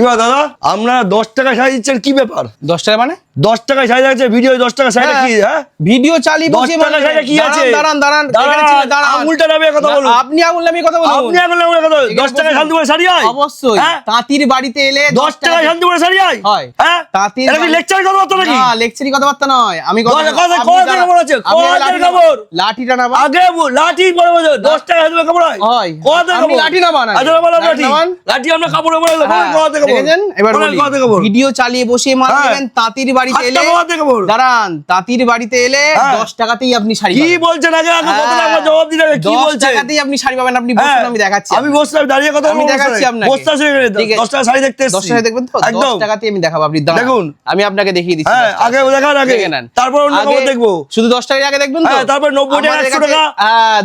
কি দাদা? আপনারা দশ টাকা শাড়ি দিচ্ছেন কি ব্যাপার? দশ টাকা মানে? দশ টাকা শাড়ি আছে ভিডিও দশ টাকা শাড়ি হ্যাঁ। কি হ্যাঁ? ভিডিও চালিয়ে দশ টাকা শাড়ি কি আছে? দাঁড়ান দাঁড়ান দাঁড়ান আঙুলটা নামিয়ে কথা না, বলুন। আপনি আঙুল নামিয়ে কথা বলুন। আপনি এখন নামিয়ে কথা বলুন। দশ টাকা শান্তি করে শাড়ি হয় অবশ্যই। হ্যাঁ? তাঁতির বাড়িতে এলে দশ টাকা শান্তি করে শাড়ি হয় হয়। হ্যাঁ? তাঁতির এটা কি লেকচার কথা বার্তা নাকি? না লেকচারি কথাবার্তা নয়। আমি কথা কথা- কথা-। খবর আছে, কথা লাঠি খবর। নামান। লাঠিটা আগে বল- লাঠি পরে বলছো দশ টাকা শান্তি কাপড় হয় হয়। কথা লাঠি নামান আগে। আচ্ছা লাঠি লাঠি। লাঠি আমরা কাপড়ে হ্যাঁ, কথা এবার ভিডিও চালিয়ে বসিয়ে মাল হ্যাঁ। দেবেন তাঁতির বাড়িতে এলে দাঁড়ান তাঁতির বাড়িতে এলে হ্যাঁ। দশ টাকাতেই আপনি শাড়ি কি বলছেন আগে? হ্যাঁ। জবাব দিন আগে কি বলছেন? টাকাতেই আপনি শাড়ি পাবেন আপনি বসুন আমি দেখাচ্ছি আমি দাঁড়িয়ে কথা আমি দেখাচ্ছি আপনাকে। বসতে আসি। দশ টাকা শাড়ি দেখতে দশ টাকা দেখবেন তো? দশ টাকাতেই আমি দেখাবো আপনি দেখুন। আমি আপনাকে দেখিয়ে দিচ্ছি। আগে দেখান আগে। তারপর অন্য খবর দেখব। শুধু দশ টাকা আগে দেখবেন তো? তারপর 90 টাকা, আমাদের 100 কাছে- টাকা।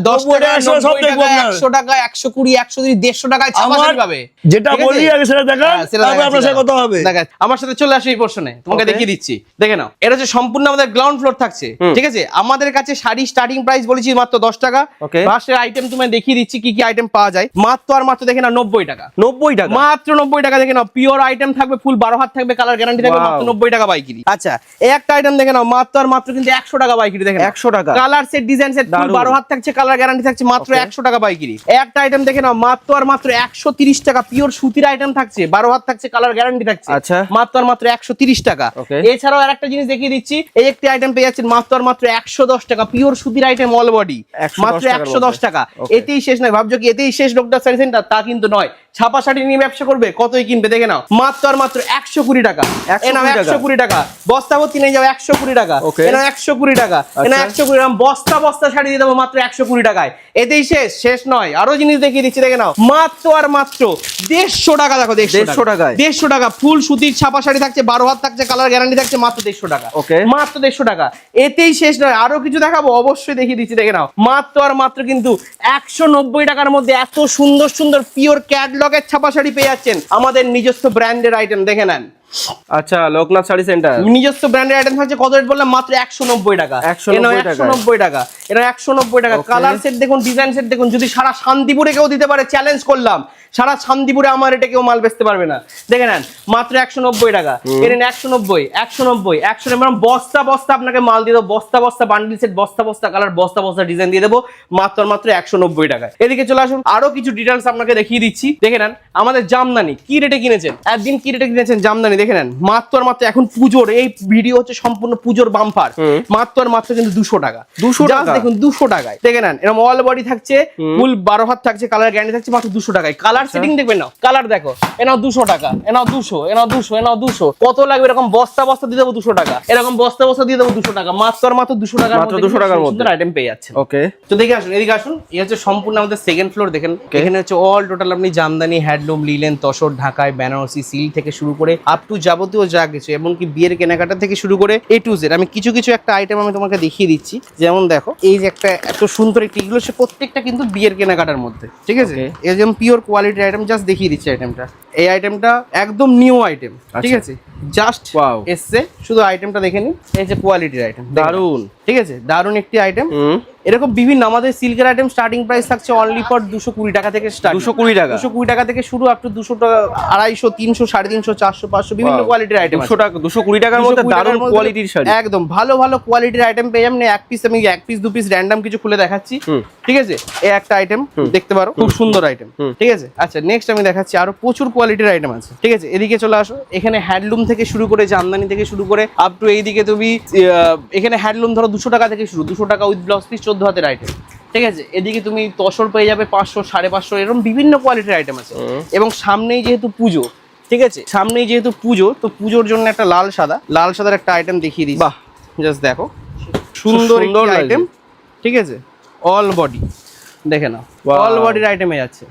দশ 90 টাকা টাকা, 100 সব দেখব। 100 টাকা একশো কুড়ি একশো দুই দেড়শো টাকায় ছাপা শাড়ি পাবে। যেটা বলি আগে সেটা দেখান। সেটা আপনার সাথে কথা হবে। আমার সাথে চলে আসো এই পোর্শনে তোমাকে দেখিয়ে দিচ্ছি। দেখে নাও এটা হচ্ছে সম্পূর্ণ আমাদের গ্রাউন্ড ফ্লোর থাকছে ঠিক আছে? আমাদের কাছে শাড়ি স্টার্টিং প্রাইস বলেছি মাত্র দশ টাকা। ফার্স্টের আইটেম তুমি দেখিয়ে দিচ্ছি কি কি আইটেম পাওয়া যায়। মাত্র আর মাত্র দেখে নাও নব্বই টাকা। নব্বই টাকা? মাত্র নব্বই টাকা দেখে নাও পিওর আইটেম থাকবে ফুল বারো হাত থাকবে কালার গ্যারান্টি থাকবে মাত্র নব্বই টাকা বাইকিরি আচ্ছা। একটা আইটেম দেখে নাও মাত্র আর মাত্র কিন্তু একশো টাকা বাইকিরি দেখে। 100 টাকা। Colour set design set full বারো হাত থাকছে কালার গ্যারান্টি থাকছে মাত্র একশো টাকা বাইকিরি একটা আইটেম দেখে নাও মাত্র আর মাত্র একশো তিরিশ টাকা পিওর সুতির আইটেম থাকছে বারো থাকছে কালার গ্যারান্টি থাকছে। আচ্ছা। মাত্র মাত্র একশো ত্রিশ টাকা। এছাড়াও আর একটা জিনিস দেখিয়ে দিচ্ছি এই একটি আইটেম পেয়ে যাচ্ছেন মাত্র মাত্র একশো দশ টাকা পিওর সুতির আইটেম অল বডি মাত্র একশো টাকা। এতেই শেষ নয় ভাবছ কি এতেই শেষ ডক্টর সেন্টার তা কিন্তু নয়। ছাপা শাড়ি নিয়ে ব্যবসা করবে কতই কিনবে দেখে নাও। মাত্র আর মাত্র একশো কুড়ি টাকা। 120 এ নাও টাকা। একশো কুড়ি টাকা। বস্তা ভর্তি নিয়ে একশো কুড়ি টাকা. একশো কুড়ি টাকা। আচ্ছা। একশো কুড়ি টাকা। বস্তা বস্তা শাড়ি দিয়ে দেবো মাত্র একশো কুড়ি টাকায়। এতেই শেষ শেষ নয়। আরও জিনিস দেখিয়ে দিচ্ছি দেখে নাও। মাত্র আর মাত্র দেড়শো টাকা দেখো দেড়শো 150 টাকায়? দেড়শো টাকা। ফুল সুতির ছাপা শাড়ি থাকছে বারো হাত থাকছে কালার গ্যারান্টি থাকছে মাত্র দেড়শো টাকা। ওকে। মাত্র দেড়শো টাকা। এতেই শেষ নয়। আরও কিছু দেখাবো? অবশ্যই দেখিয়ে দিচ্ছি দেখে নাও। মাত্র আর মাত্র কিন্তু একশো নব্বই টাকার মধ্যে এত সুন্দর সুন্দর পিওর ক্যাটলগের ছাপা শাড়ি পেয়ে যাচ্ছেন আমাদের নিজস্ব ব্র্যান্ডের আইটেম দেখে নেন। আচ্ছা লোকনাথ শাড়ি সেন্টার নিজস্ব ব্র্যান্ডের আইটেম থাকছে কত রেট বললাম? মাত্র একশো নব্বই টাকা। 190 টাকা। একশো নব্বই টাকা। এটা একশো নব্বই টাকা। কালার সেট দেখুন ডিজাইন সেট দেখুন যদি সারা শান্তিপুরে কেউ দিতে পারে চ্যালেঞ্জ করলাম। সারা শান্তিপুরে আমার এটা কেউ মাল বেচতে পারবে না। দেখে নেন মাত্র একশো নব্বই টাকা। এর একশো নব্বই একশো নব্বই একশো নব্বই। বস্তা বস্তা আপনাকে মাল দিয়ে দেবো। বস্তা বস্তা বান্ডিল সেট বস্তা বস্তা কালার বস্তা বস্তা ডিজাইন দিয়ে দেবো। মাত্র মাত্র একশো নব্বই টাকায়। এদিকে চলে আসুন আরও কিছু ডিটেলস আপনাকে দেখিয়ে দিচ্ছি। দেখে নেন আমাদের জামদানি কি রেটে কিনেছেন? একদিন কি রেটে কিনেছেন জামদানি? দেখে নেন মাত্র মাত্র এখন পুজোর এই ভিডিও হচ্ছে সম্পূর্ণ পুজোর বাম্পার। মাত্র আর মাত্র কিন্তু দুশো টাকা। 200 Just টাকা? দেখুন দুশো টাকায়। দেখে নেন এরকম অল বডি থাকছে ফুল বারো হাত থাকছে কালার গ্যারান্টি থাকছে মাত্র দুশো টাকায়। কালার সেটিং দেখবেন না কালার দেখো এনাও দুশো টাকা এনাও দুশো এনাও দুশো এনাও দুশো। কত লাগবে এরকম বস্তা বস্তা দিয়ে দেবো দুশো টাকা? এরকম বস্তা বস্তা দিয়ে দেবো দুশো টাকা মাত্র আর মাত্র দুশো টাকার মাত্র 200 টাকার মধ্যে। আইটেম পেয়ে যাচ্ছে ওকে তো দেখে আসুন এদিকে আসুন এই হচ্ছে সম্পূর্ণ আমাদের সেকেন্ড ফ্লোর দেখেন এখানে হচ্ছে অল টোটাল আপনি জামদানি হ্যান্ডলুম লিলেন তসর ঢাকায় বেনারসি সিল থেকে শুরু করে আপ টু যাবতীয় যা কিছু এমনকি বিয়ের কেনাকাটা থেকে শুরু করে এ টু জেড আমি কিছু কিছু একটা আইটেম আমি তোমাকে দেখিয়ে দিচ্ছি যেমন দেখো এই যে একটা এত সুন্দর একটি এগুলো সে প্রত্যেকটা কিন্তু বিয়ের কেনাকাটার মধ্যে ঠিক আছে. এই যেমন পিওর কোয়ালিটির আইটেম জাস্ট দেখিয়ে দিচ্ছি আইটেমটা এই আইটেমটা একদম নিউ আইটেম ঠিক আচ্ছা। আছে জাস্ট. এসছে শুধু আইটেমটা দেখে নিন এই যে কোয়ালিটির আইটেম দারুণ ঠিক আছে? দারুণ একটি আইটেম এরকম বিভিন্ন আমাদের সিল্কের আইটেম স্টার্টিং প্রাইস থাকছে অনলি ফর দুশো কুড়ি টাকা থেকে স্টার্ট 220 টাকা? দুশো কুড়ি টাকা থেকে শুরু আপ টু দুশো টাকা আড়াইশো তিনশো সাড়ে তিনশো চারশো পাঁচশো বিভিন্ন কোয়ালিটির আইটেম দুশো টাকা দুশো কুড়ি টাকার মধ্যে দারুণ কোয়ালিটির শাড়ি। একদম ভালো ভালো কোয়ালিটির আইটেম পেয়ে যাবেন। এক পিস আমি এক পিস দু পিস র্যান্ডাম কিছু খুলে দেখাচ্ছি। ঠিক আছে? এই একটা আইটেম দেখতে পারো খুব সুন্দর আইটেম ঠিক আছে? আচ্ছা নেক্সট আমি দেখাচ্ছি আরও প্রচুর কোয়ালিটির আইটেম আছে। ঠিক আছে? এদিকে চলে আসো। এখানে হ্যান্ডলুম থেকে শুরু করে জামদানি থেকে শুরু করে আপ টু এইদিকে তুমি এখানে হ্যান্ডলুম ধরো দুশো টাকা থেকে শুরু দুশো টাকা উইথ ব্লাউজ পিস চোদ্দ হাতের আইটেম ঠিক আছে? এদিকে তুমি তসর পেয়ে যাবে পাঁচশো সাড়ে পাঁচশো এরকম বিভিন্ন কোয়ালিটির আইটেম আছে। এবং সামনেই যেহেতু পুজো ঠিক আছে? সামনেই যেহেতু পুজো তো পুজোর জন্য একটা লাল সাদা লাল সাদার একটা আইটেম দেখিয়ে দিই বাহ। জাস্ট দেখো। সুন্দর সুন্দর আইটেম ঠিক আছে? অল বডি দেখে নাও। অল বডির আইটেমে যাচ্ছে।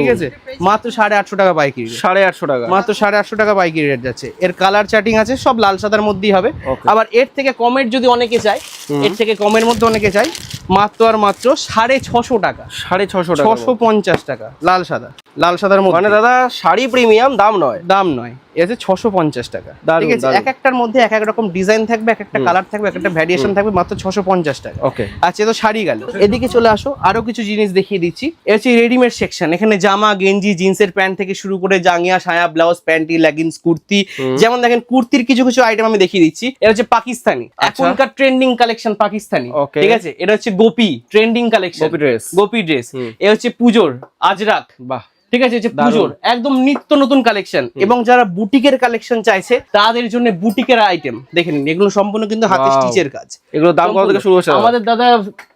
ঠিক আছে? মাত্র সাড়ে আটশো টাকা পাইকারি। সাড়ে আটশো টাকা। মাত্র সাড়ে আটশো টাকা পাইকারি রেট যাচ্ছে। এর কালার চার্টিং আছে সব লাল সাদার মধ্যেই হবে। আবার এর থেকে কমের যদি অনেকে চায় এর থেকে কমের মধ্যে অনেকে চায় মাত্র আর মাত্র সাড়ে ছশো টাকা। সাড়ে ছশো টাকা। ছশো পঞ্চাশ টাকা। লাল সাদা। লাল সাদার মধ্যে। মানে দাদা শাড়ি প্রিমিয়াম দাম নয়। দাম নয়। এতে ছশো পঞ্চাশ টাকা। ঠিক আছে? এক একটার মধ্যে এক এক রকম ডিজাইন থাকবে এক একটা কালার থাকবে এক একটা ভ্যারিয়েশন থাকবে মাত্র ছশো পঞ্চাশ টাকা। ওকে আচ্ছা তো শাড়ি গেল। এদিকে চলে আসো আরও কিছু জিনিস দেখিয়ে দিচ্ছি। এ হচ্ছে রেডিমেড সেকশন এখানে জামা গেঞ্জি জিন্সের প্যান্ট থেকে শুরু করে জাঙ্গিয়া সায়া ব্লাউজ প্যান্টি লেগিংস কুর্তি। যেমন দেখেন কুর্তির কিছু কিছু আইটেম আমি দেখিয়ে দিচ্ছি। এটা হচ্ছে পাকিস্তানি। এখনকার ট্রেন্ডিং কালেকশন পাকিস্তানি. ঠিক আছে? এটা হচ্ছে Gopi trending collection Gopi. Gopi dress এ হচ্ছে পুজোর আজরাক বাহ। ঠিক আছে হচ্ছে পুজোর। একদম নিত্য নতুন কালেকশন এবং যারা বুটিকের কালেকশন চাইছে তাদের জন্য বুটিকের আইটেম দেখে নিন এগুলো সম্পূর্ণ কিন্তু হাতে স্টিচের কাজ। এগুলো দাম কত থেকে শুরু হচ্ছে আমাদের দাদা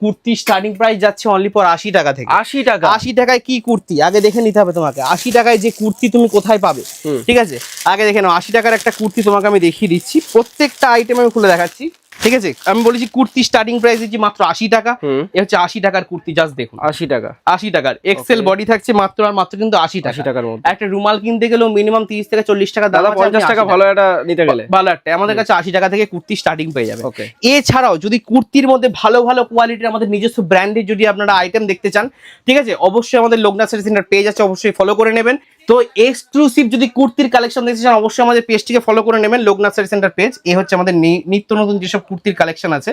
কুর্তি স্টার্টিং প্রাইস যাচ্ছে অনলি ফর আশি টাকা থেকে। আশি টাকা? আশি টাকায় কি কুর্তি? আগে দেখে নিতে হবে তোমাকে। আশি টাকায় যে কুর্তি তুমি কোথায় পাবে? ঠিক আছে? আগে দেখে নাও আশি টাকার একটা কুর্তি তোমাকে আমি দেখিয়ে দিচ্ছি। প্রত্যেকটা আইটেম আমি খুলে দেখাচ্ছি। ঠিক আছে? আমি বলেছি কুর্তি স্টার্টিং প্রাইস দিচ্ছি মাত্র আশি টাকা। হুম। এ হচ্ছে আশি টাকার কুর্তি জাস্ট দেখুন। আশি টাকা। আশি টাকার। এক্সেল বডি থাকছে মাত্র আর মাত্র কিন্তু আশি টাকা। আশি টাকার মধ্যে। একটা রুমাল কিনতে গেলেও মিনিমাম তিরিশ থেকে চল্লিশ টাকা দাদা পঞ্চাশ টাকা ভালো একটা নিতে গেলে। ভালো একটা। আমাদের কাছে আশি টাকা থেকে কুর্তি স্টার্টিং পেয়ে যাবে। ওকে এছাড়াও যদি কুর্তির মধ্যে ভালো ভালো কোয়ালিটির আমাদের নিজস্ব ব্র্যান্ডের যদি আপনারা আইটেম দেখতে চান ঠিক আছে? অবশ্যই আমাদের লোকনাথ সারি সেন্টার পেজ আছে অবশ্যই ফলো করে নেবেন। তো এক্সক্লুসিভ যদি কুর্তির কালেকশন দেখতে চান অবশ্যই আমাদের পেজটিকে ফলো করে নেবেন লোকনাথ সারি সেন্টার পেজ এ হচ্ছে আমাদের নিত্য নতুন যেসব কুর্তির কালেকশন আছে।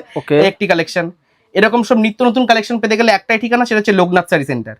একটি কালেকশন এরকম সব নিত্য নতুন কালেকশন পেতে গেলে একটাই ঠিকানা সেটা হচ্ছে লোকনাথ সারি সেন্টার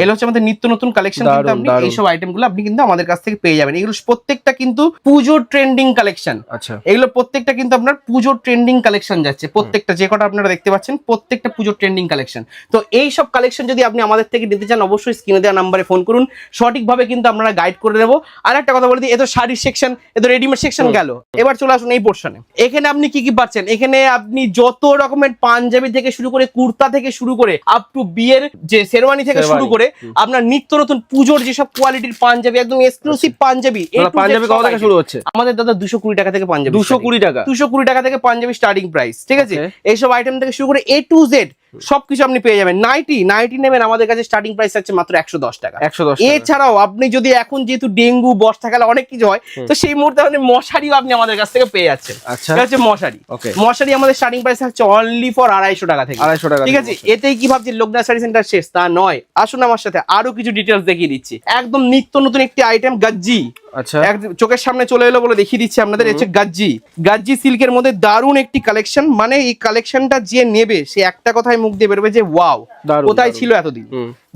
এগুলো হচ্ছে আমাদের নিত্য নতুন কালেকশন কিন্তু আপনি। এইসব আইটেমগুলো আপনি কিন্তু আমাদের কাছ থেকে পেয়ে যাবেন। এগুলো প্রত্যেকটা কিন্তু পুজোর ট্রেন্ডিং কালেকশন আচ্ছা। এগুলো প্রত্যেকটা কিন্তু আপনার পুজোর ট্রেন্ডিং কালেকশন যাচ্ছে। প্রত্যেকটা যে কটা আপনারা দেখতে পাচ্ছেন প্রত্যেকটা পুজোর ট্রেন্ডিং কালেকশন তো এই সব কালেকশন যদি আপনি আমাদের থেকে নিতে চান অবশ্যই স্ক্রিনে দেওয়া নাম্বারে ফোন করুন। সঠিকভাবে কিন্তু আমরা গাইড করে দেবো। আর একটা কথা বলে দিই এ তো শাড়ির সেকশন এ তো রেডিমেড সেকশন গেল। এবার চলে আসুন এই পোর্শনে এখানে আপনি কি কি পাচ্ছেন? এখানে আপনি যত রকমের পাঞ্জাবি থেকে শুরু করে কুর্তা থেকে শুরু করে আপ টু বিয়ের যে শেরওয়ানি থেকে শুরু করে আপনার নিত্য নতুন পুজোর যেসব কোয়ালিটির পাঞ্জাবি একদম exclusive panjabi to Z panjabi কত থেকে শুরু হচ্ছে? আমাদের দাদা দুশো কুড়ি টাকা থেকে পাঞ্জাবি দুশো কুড়ি টাকা। দুশো কুড়ি টাকা থেকে পাঞ্জাবি স্টার্টিং প্রাইস ঠিক আছে? এইসব আইটেম থেকে শুরু করে এ টু জেড সবকিছু আপনি পেয়ে যাবেন। নাইটি নাইটি নেবেন আমাদের কাছে স্টার্টিং প্রাইস আছে মাত্র একশো দশ টাকা। একশো দশ এছাড়াও আপনি যদি এখন যেহেতু ডেঙ্গু বর্ষাকালে অনেক কিছু হয় তো সেই মুহূর্তে আপনি মশারিও আপনি আমাদের কাছ থেকে পেয়ে যাচ্ছেন। আচ্ছা। হচ্ছে মশারি। মশারি আমাদের স্টার্টিং প্রাইস হচ্ছে অনলি ফর আড়াইশো টাকা থেকে। আড়াইশো টাকা ঠিক আছে? এতেই কি ভাবছি লোকনাথ শাড়ি সেন্টার শেষ তা নয়। আসুন আমার সাথে আরও কিছু ডিটেলস দেখিয়ে দিচ্ছি। একদম নিত্য নতুন একটি আইটেম গাজ্জি। আচ্ছা। একদম চোখের সামনে চলে এলো বলে দেখিয়ে দিচ্ছি আপনাদের হচ্ছে গাজ্জি। গাজ্জি সিল্কের মধ্যে দারুণ একটি কালেকশন মানে এই কালেকশনটা যে নেবে সে একটা কথাই মুখ দিয়ে বেরোবে যে ওয়াও কোথায় ছিল এতদিন?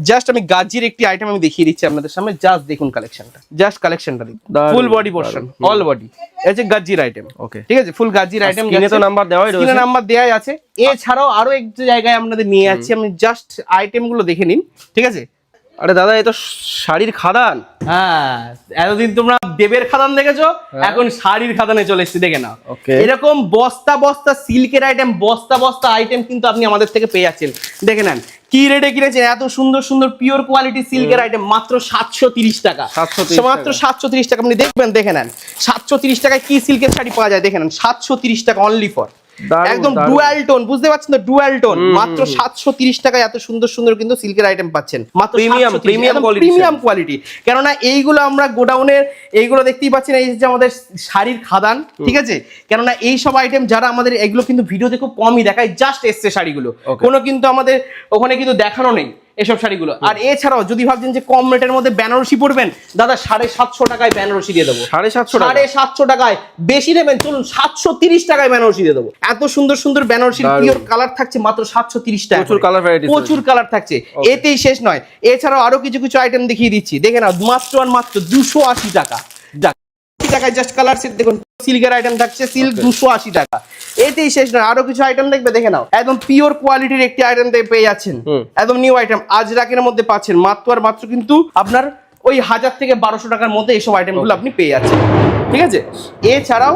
জাস্ট আমি গাজির একটি আইটেম আমি দেখিয়ে দিচ্ছি আপনাদের সামনে। জাস্ট দেখুন কালেকশনটা জাস্ট কালেকশনটা দেখুন। Full body portion all body এই যে গাজ্জির আইটেম ওকে ঠিক আছে? ফুল গাজির আইটেম কিনে তো নাম্বার দেওয়াই রয়েছে। নাম্বার দেওয়াই আছে। এছাড়াও আরও এক জায়গায় আপনাদের নিয়ে যাচ্ছি আমি জাস্ট আইটেমগুলো দেখে নিন। ঠিক আছে? আরে দাদা এ তো শাড়ির খাদান। হ্যাঁ এতদিন তোমরা দেবের খাদান দেখেছ এখন শাড়ির খাদানে চলে এসেছি দেখে নাও। Okay. এরকম বস্তা বস্তা সিল্কের আইটেম বস্তা বস্তা আইটেম কিন্তু আপনি আমাদের থেকে পেয়ে যাচ্ছেন। দেখে নেন কি রেটে কিনেছেন? এত সুন্দর সুন্দর পিওর কোয়ালিটি সিল্কের আইটেম মাত্র সাতশো তিরিশ টাকা। 730 মাত্র সাতশো তিরিশ টাকা আপনি দেখবেন দেখে নেন। সাতশো তিরিশ টাকায় কি সিল্কের শাড়ি পাওয়া যায়? দেখে নেন সাতশো তিরিশ টাকা অনলি ফর একদম। ডুয়াল টোন বুঝতে পারছেন তো? ডুয়াল টোন মাত্র সাতশো তিরিশ টাকায় এত সুন্দর সুন্দর কিন্তু সিল্কের আইটেম পাচ্ছেন। মাত্র premium premium quality premium quality কেননা এইগুলো আমরা গোডাউনের এইগুলো দেখতেই পাচ্ছেন এই যে আমাদের শাড়ির খাদান ঠিক আছে? কেননা এই সব আইটেম যারা আমাদের এগুলো কিন্তু ভিডিওতে খুব কমই দেখায় জাস্ট এসছে শাড়িগুলো। কোনো কিন্তু আমাদের ওখানে কিন্তু দেখানো নেই। এসব শাড়িগুলো। আর এছাড়াও যদি ভাবছেন যে কম রেটের মধ্যে বেনারসি পড়বেন দাদা সাড়ে সাতশো টাকায় বেনারসি দিয়ে দেবো। সাড়ে সাতশো সাড়ে সাতশো টাকায় বেশি নেবেন চলুন সাতশো তিরিশ টাকায় বেনারসি দিয়ে দেবো। এত সুন্দর সুন্দর বেনারসির দারুণ। পিওর কালার থাকছে মাত্র সাতশো তিরিশ টাকা প্রচুর colour প্রচুর কালার থাকছে। এতেই শেষ নয়। এছাড়াও আরও কিছু কিছু আইটেম দেখিয়ে দিচ্ছি। দেখে নাও মাত্র আর মাত্র দুশো আশি টাকা। টাকায় জাস্ট কালার সেট দেখুন সিল্কের আইটেম থাকছে সিল্ক দুশো আশি টাকা। এতেই শেষ নয় আরও কিছু আইটেম দেখবে দেখে নাও। একদম পিওর কোয়ালিটির একটি আইটেম পেয়ে যাচ্ছেন। একদম নিউ আইটেম আজরাকের মধ্যে পাচ্ছেন মাত্র আর মাত্র কিন্তু আপনার ওই হাজার থেকে বারোশো টাকার মধ্যে এইসব আইটেমগুলো আপনি পেয়ে যাচ্ছেন। ঠিক আছে? এছাড়াও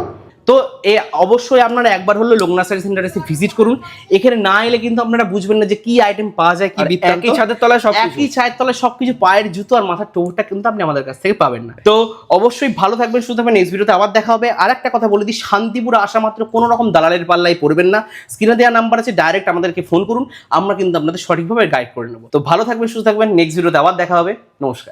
তো এ অবশ্যই আপনারা একবার হলো লোকনাথ শাড়ি সেন্টারে এসে ভিজিট করুন। এখানে না এলে কিন্তু আপনারা বুঝবেন না যে কি আইটেম পাওয়া যায় কি। একই ছাদের তলায় সব একই ছাদের তলায় সবকিছু পায়ের জুতো আর মাথার টোপটা কিন্তু আপনি আমাদের কাছ থেকে পাবেন না। তো অবশ্যই ভালো থাকবেন শুধু থাকবেন। নেক্সট ভিডিওতে আবার দেখা হবে। আর একটা কথা বলে দিই শান্তিপুরে আসা মাত্র কোনো রকম দালালের পাল্লাই পড়বেন না। স্ক্রিনে দেওয়া নাম্বার আছে ডাইরেক্ট আমাদেরকে ফোন করুন। আমরা কিন্তু আপনাদের সঠিকভাবে গাইড করে নেব। তো ভালো থাকবেন সুস্থ থাকবেন। নেক্সট ভিডিওতে আবার দেখা হবে। নমস্কার।